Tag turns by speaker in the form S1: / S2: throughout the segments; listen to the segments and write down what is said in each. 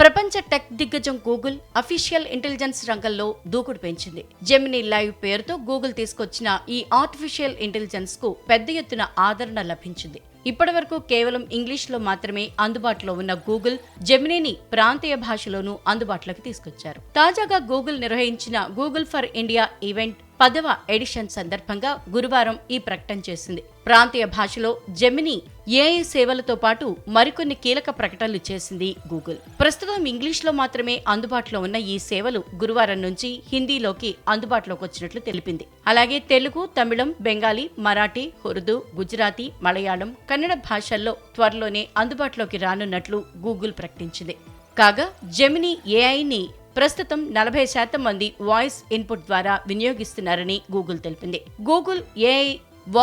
S1: ప్రపంచ టెక్ దిగ్గజం Google official intelligence రంగంలో దూకుడు పెంచింది. జెమినీ లైవ్ పేరుతో గూగుల్ తీసుకొచ్చిన ఈ ఆర్టిఫిషియల్ ఇంటెలిజెన్స్కు పెద్ద ఎత్తున ఆదరణ లభించింది. ఇప్పటివరకు కేవలం ఇంగ్లీష్లో మాత్రమే అందుబాటులో ఉన్న గూగుల్ జెమినీని ప్రాంతీయ భాషలోనూ అందుబాటులోకి తీసుకొచ్చారు. తాజాగా గూగుల్ నిర్వహించిన గూగుల్ ఫర్ ఇండియా ఈవెంట్ పదవ ఎడిషన్ సందర్భంగా గురువారం ఈ ప్రకటన చేసింది. ప్రాంతీయ భాషలో జెమిని ఏఐ సేవలతో పాటు మరికొన్ని కీలక ప్రకటనలు చేసింది గూగుల్. ప్రస్తుతం ఇంగ్లీష్లో మాత్రమే అందుబాటులో ఉన్న ఈ సేవలు గురువారం నుంచి హిందీలోకి అందుబాటులోకి వచ్చినట్లు తెలిపింది. అలాగే తెలుగు తమిళం బెంగాలీ మరాఠీ ఉర్దూ గుజరాతీ మలయాళం కన్నడ భాషల్లో త్వరలోనే అందుబాటులోకి రానున్నట్లు గూగుల్ ప్రకటించింది. కాగా జెమిని ఏఐని ప్రస్తుతం నలభై శాతం మంది వాయిస్ ఇన్పుట్ ద్వారా వినియోగిస్తున్నారని గూగుల్ తెలిపింది. గూగుల్ ఏఐ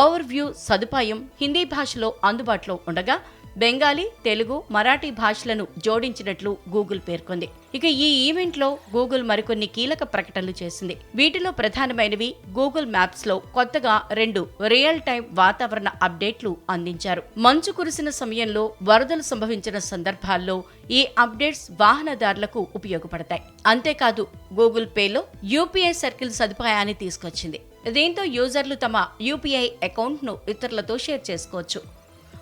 S1: ఓవర్ వ్యూ సదుపాయం హిందీ భాషలో అందుబాటులో ఉండగా బెంగాలీ తెలుగు మరాఠీ భాషలను జోడించినట్లు గూగుల్ పేర్కొంది. ఇక ఈ ఈవెంట్లో గూగుల్ మరికొన్ని కీలక ప్రకటనలు చేసింది. వీటిలో ప్రధానమైనవి గూగుల్ మ్యాప్స్లో కొత్తగా రెండు రియల్ టైం వాతావరణ అప్డేట్లు అందించారు. మంచు కురిసిన సమయంలో వరదలు సంభవించిన సందర్భాల్లో ఈ అప్డేట్స్ వాహనదారులకు ఉపయోగపడతాయి. అంతేకాదు గూగుల్ పేలో యూపీఐ సర్కిల్ సదుపాయాన్ని తీసుకొచ్చింది. దీంతో యూజర్లు తమ యూపీఐ అకౌంట్ను ఇతరులతో షేర్ చేసుకోవచ్చు.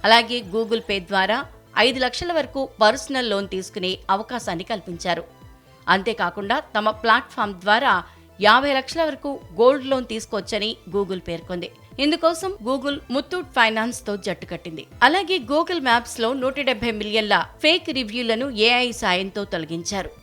S1: అలాగే గూగుల్ పే ద్వారా ఐదు లక్షల వరకు పర్సనల్ లోన్ తీసుకునే అవకాశాన్ని కల్పించారు. అంతేకాకుండా తమ ప్లాట్ఫామ్ ద్వారా యాభై లక్షల వరకు గోల్డ్ లోన్ తీసుకోవచ్చని గూగుల్ పేర్కొంది. ఇందుకోసం గూగుల్ ముత్తూట్ ఫైనాన్స్తో జట్టు కట్టింది. అలాగే గూగుల్ మ్యాప్స్లో నూట డెబ్బై మిలియన్ల ఫేక్ రివ్యూలను ఏఐ సాయంతో తొలగించారు.